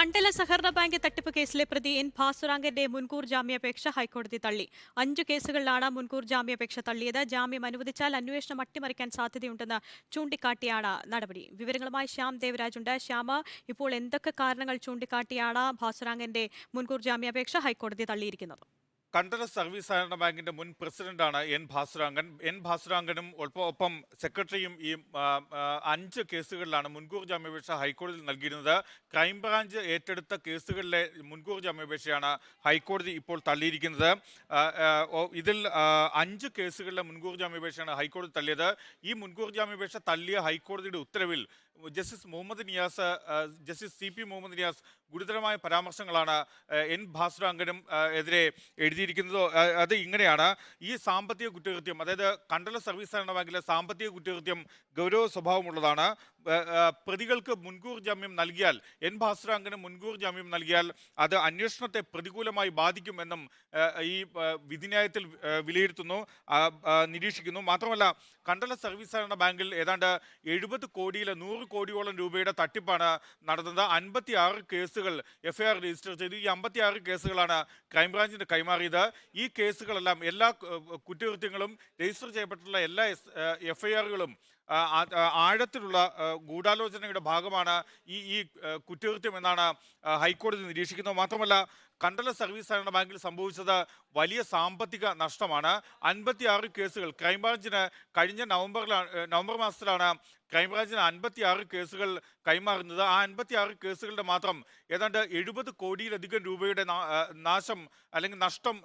കണ്ടല സഹകരണ ബാങ്ക് തട്ടിപ്പ് കേസിലെ പ്രതി എൻ ഭാസുറാങ്കന്റെ മുൻകൂർ ജാമ്യാപേക്ഷ ഹൈക്കോടതി തള്ളി. അഞ്ചു കേസുകളിലാണ് മുൻകൂർ ജാമ്യാപേക്ഷ തള്ളിയത്. ജാമ്യം അനുവദിച്ചാൽ അന്വേഷണം അട്ടിമറിക്കാൻ സാധ്യതയുണ്ടെന്ന് ചൂണ്ടിക്കാട്ടിയാണ് നടപടി. വിവരങ്ങളുമായി ശ്യാം ദേവരാജ് ഉണ്ട്. ശ്യാമ ഇപ്പോൾ എന്തൊക്കെ കാരണങ്ങൾ ചൂണ്ടിക്കാട്ടിയാണ് ഭാസുറാങ്കന്റെ മുൻകൂർ ജാമ്യാപേക്ഷ ഹൈക്കോടതി തള്ളിയിരിക്കുന്നത്? കണ്ടല സർവീസ് സഹകരണ ബാങ്കിന്റെ മുൻ പ്രസിഡന്റാണ് എൻ ഭാസുരാങ്കൻ എൻ ഭാസുരാങ്കനും ഒപ്പം സെക്രട്ടറിയും ഈ അഞ്ച് കേസുകളിലാണ് മുൻകൂർ ജാമ്യാപേക്ഷ ഹൈക്കോടതിയിൽ നൽകിയിരുന്നത്. ക്രൈംബ്രാഞ്ച് ഏറ്റെടുത്ത കേസുകളിലെ മുൻകൂർ ജാമ്യാപേക്ഷയാണ് ഹൈക്കോടതി ഇപ്പോൾ തള്ളിയിരിക്കുന്നത്. ഇതിൽ അഞ്ച് കേസുകളിലെ മുൻകൂർ ജാമ്യാപേക്ഷയാണ് ഹൈക്കോടതി തള്ളിയത്. ഈ മുൻകൂർ ജാമ്യാപേക്ഷ തള്ളിയ ഹൈക്കോടതിയുടെ ഉത്തരവിൽ justice Muhammad Niyas justice C P Muhammad Niyas ഗുരുതരമായ പരാമർശങ്ങളാണ് എൻ ഭാസുരാങ്കനും അങ്കനും എതിരെ എഴുതിയിരിക്കുന്നത് അത് ഇങ്ങനെയാണ്. ഈ സാമ്പത്തിക കുറ്റകൃത്യം അതായത് കണ്ടല സർവീസ് സഹകരണ ബാങ്കിലെ സാമ്പത്തിക കുറ്റകൃത്യം ഗൗരവ സ്വഭാവമുള്ളതാണ്. പ്രതികൾക്ക് മുൻകൂർ ജാമ്യം നൽകിയാൽ എൻ ഭാസ്രാങ്കിന് മുൻകൂർ ജാമ്യം നൽകിയാൽ അത് അന്വേഷണത്തെ പ്രതികൂലമായി ബാധിക്കുമെന്നും ഈ വിധിന്യായത്തിൽ വിലയിരുത്തുന്നു നിരീക്ഷിക്കുന്നു. മാത്രമല്ല കണ്ടല സർവീസ് സഹകരണ ബാങ്കിൽ ഏതാണ്ട് എഴുപത് കോടിയിലെ നൂറ് കോടിയോളം രൂപയുടെ തട്ടിപ്പാണ് നടന്നത്. അൻപത്തി ആറ് കേസുകൾ എഫ്ഐആർ രജിസ്റ്റർ ചെയ്തു. ഈ അമ്പത്തി ആറ് കേസുകളാണ് ക്രൈംബ്രാഞ്ചിന് കൈമാറിയത്. ഈ കേസുകളെല്ലാം എല്ലാ കുറ്റകൃത്യങ്ങളും രജിസ്റ്റർ ചെയ്യപ്പെട്ടിട്ടുള്ള എല്ലാ എഫ്ഐആറുകളും ആഴത്തിലുള്ള ഗൂഢാലോചനയുടെ ഭാഗമാണ് ഈ ഈ കുറ്റകൃത്യം എന്നാണ് ഹൈക്കോടതി നിരീക്ഷിക്കുന്നത്. മാത്രമല്ല കണ്ടല സർവീസ് സഹകരണ ബാങ്കിൽ സംഭവിച്ചത് വലിയ സാമ്പത്തിക നഷ്ടമാണ്. അൻപത്തി ആറ് കേസുകൾ. ക്രൈംബ്രാഞ്ചിന് കഴിഞ്ഞ നവംബറിലാണ് നവംബർ മാസത്തിലാണ് ക്രൈംബ്രാഞ്ചിന് അൻപത്തി ആറ് കേസുകൾ കൈമാറുന്നത്. ആ അൻപത്തി ആറ് കേസുകളുടെ മാത്രം ഏതാണ്ട് എഴുപത് കോടിയിലധികം രൂപയുടെ നാശം അല്ലെങ്കിൽ നഷ്ടം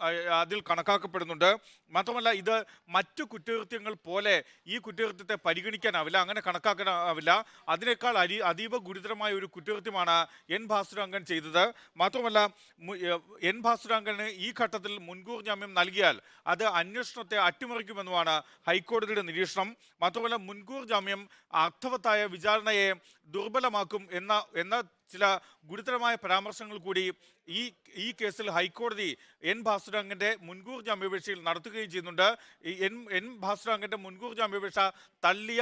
അതിൽ കണക്കാക്കപ്പെടുന്നുണ്ട്. മാത്രമല്ല ഇത് മറ്റു കുറ്റകൃത്യങ്ങൾ പോലെ ഈ കുറ്റകൃത്യത്തെ പരിഗണിക്കാനാവില്ല അങ്ങനെ കണക്കാക്കാനാവില്ല. അതിനേക്കാൾ അരി അതീവ ഗുരുതരമായ ഒരു കുറ്റകൃത്യമാണ് എൻ ഭാസുരാങ്കൻ ചെയ്തത്. മാത്രമല്ല എൻ ഭാസുരാങ്കന് ഈ ഘട്ടത്തിൽ മുൻകൂർ ജാമ്യം നൽകിയാൽ അത് അന്വേഷണത്തെ അട്ടിമറിക്കുമെന്നുമാണ് ഹൈക്കോടതിയുടെ നിരീക്ഷണം. മാത്രമല്ല മുൻകൂർ ജാമ്യം അർത്ഥവത്തായ വിചാരണയെ ദുർബലമാക്കും എന്ന എന്ന ചില ഗുരുതരമായ പരാമർശങ്ങൾ കൂടി ഈ ഈ കേസിൽ ഹൈക്കോടതി എൻ ഭാസുരാങ്കന്റെ മുൻകൂർ ജാമ്യാപേക്ഷയിൽ നടത്തുകയും ചെയ്യുന്നുണ്ട്. എൻ എൻ ഭാസുരാങ്കന്റെ മുൻകൂർ ജാമ്യാപേക്ഷ തള്ളിയ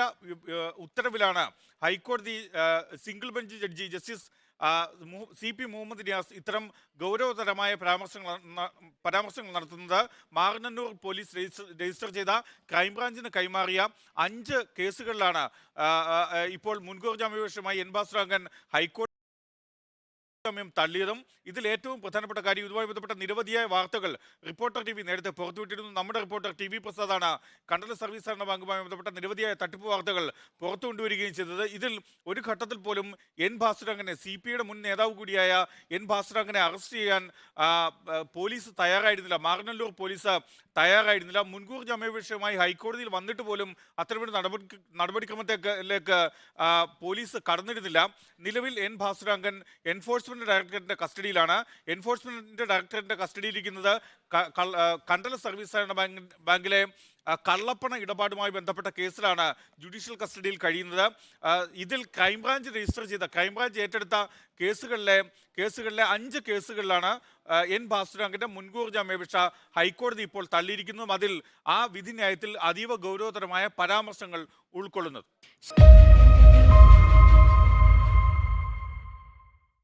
ഉത്തരവിലാണ് ഹൈക്കോടതി single bench judge justice C P Muhammad Niyas ഇത്തരം ഗൗരവതരമായ പരാമർശങ്ങൾ പരാമർശങ്ങൾ നടത്തുന്നത്. മാറനന്നൂർ പോലീസ് രജിസ്റ്റർ ചെയ്ത ക്രൈംബ്രാഞ്ചിന് കൈമാറിയ അഞ്ച് കേസുകളിലാണ് ഇപ്പോൾ മുൻകൂർ ജാമ്യാപേക്ഷയുമായി എൻ ഭാസുരാങ്കൻ ഹൈക്കോടതി സമയം തള്ളിയതും ഇതിൽ ഏറ്റവും പ്രധാനപ്പെട്ട കാര്യം ഇതുമായി ബന്ധപ്പെട്ട നിരവധിയായ വാർത്തകൾ റിപ്പോർട്ടർ ടി വി നേരത്തെ പുറത്തുവിട്ടിരുന്നു. നമ്മുടെ റിപ്പോർട്ടർ ടി വി പ്രസാദാണ് കണ്ടല സർവീസ് സഹകരണ ബാങ്കുമായി ബന്ധപ്പെട്ട നിരവധിയായ തട്ടിപ്പ് വാർത്തകൾ പുറത്തു കൊണ്ടുവരികയും ചെയ്തത്. ഇതിൽ ഒരു ഘട്ടത്തിൽ പോലും എൻ ഭാസുരംഗനെ സി പി മുൻ നേതാവ് കൂടിയായ എൻ ഭാസുരംഗനെ അറസ്റ്റ് ചെയ്യാൻ പോലീസ് തയ്യാറായിരുന്നില്ല. മാറനല്ലൂർ പോലീസ് തയ്യാറായിരുന്നില്ല. മുൻകൂർ ജാമ്യാപേക്ഷയുമായി ഹൈക്കോടതിയിൽ വന്നിട്ട് പോലും അത്തരമൊരു നടപടി നടപടിക്രമത്തിലേക്ക് പോലീസ് കടന്നിരുന്നില്ല. നിലവിൽ എൻ ഭാസുരാങ്കൻ എൻഫോഴ്സ്മെന്റ് ഡയറക്ടറേറ്റിന്റെ കസ്റ്റഡിയിലാണ്. എൻഫോഴ്സ്മെന്റിന്റെ ഡയറക്ടറേറ്റിന്റെ കസ്റ്റഡിയിലിരിക്കുന്നത് കണ്ടല സർവീസ് സഹകരണ ബാങ്ക് ബാങ്കിലെ കള്ളപ്പണ ഇടപാടുമായി ബന്ധപ്പെട്ട കേസിലാണ് ജുഡീഷ്യൽ കസ്റ്റഡിയിൽ കഴിയുന്നത്. ഇതിൽ ക്രൈംബ്രാഞ്ച് രജിസ്റ്റർ ചെയ്ത ക്രൈംബ്രാഞ്ച് ഏറ്റെടുത്ത കേസുകളിലെ കേസുകളിലെ അഞ്ച് കേസുകളിലാണ് എൻ ഭാസുരാങ്കിന്റെ മുൻകൂർ ജാമ്യാപേക്ഷ ഹൈക്കോടതി ഇപ്പോൾ തള്ളിയിരിക്കുന്നതും അതിൽ ആ വിധിന്യായത്തിൽ അതീവ ഗൗരവതരമായ പരാമർശങ്ങൾ ഉൾക്കൊള്ളുന്നത്.